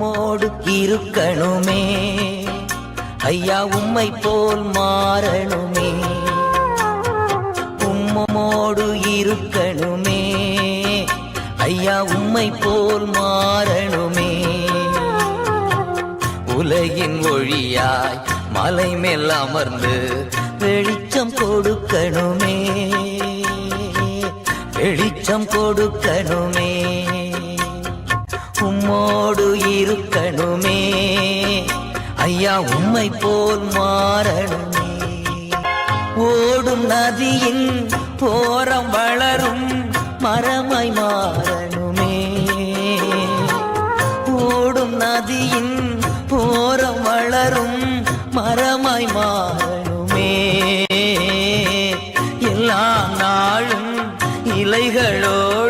நம்மோடு இருக்கணுமே. ஐயா உம்மை போல் மாறணுமே. உம்மோடு இருக்கணுமே. ஐயா உம்மை போல் மாறணுமே. உலகின் ஒழியாய் மலை மேல் அமர்ந்து வெளிச்சம் கொடுக்கணுமே. வெளிச்சம் கொடுக்கணுமே. உம்மோடு இருக்கணுமே. ஐயா உம்மை போல் மாறணுமே. ஓடும் நதியின் போரம் வளரும் மரமாய் மாறணுமே. ஓடும் நதியின் போரம் வளரும் மரமாய் மாறணுமே. எல்லா நாளும் இலைகளோடு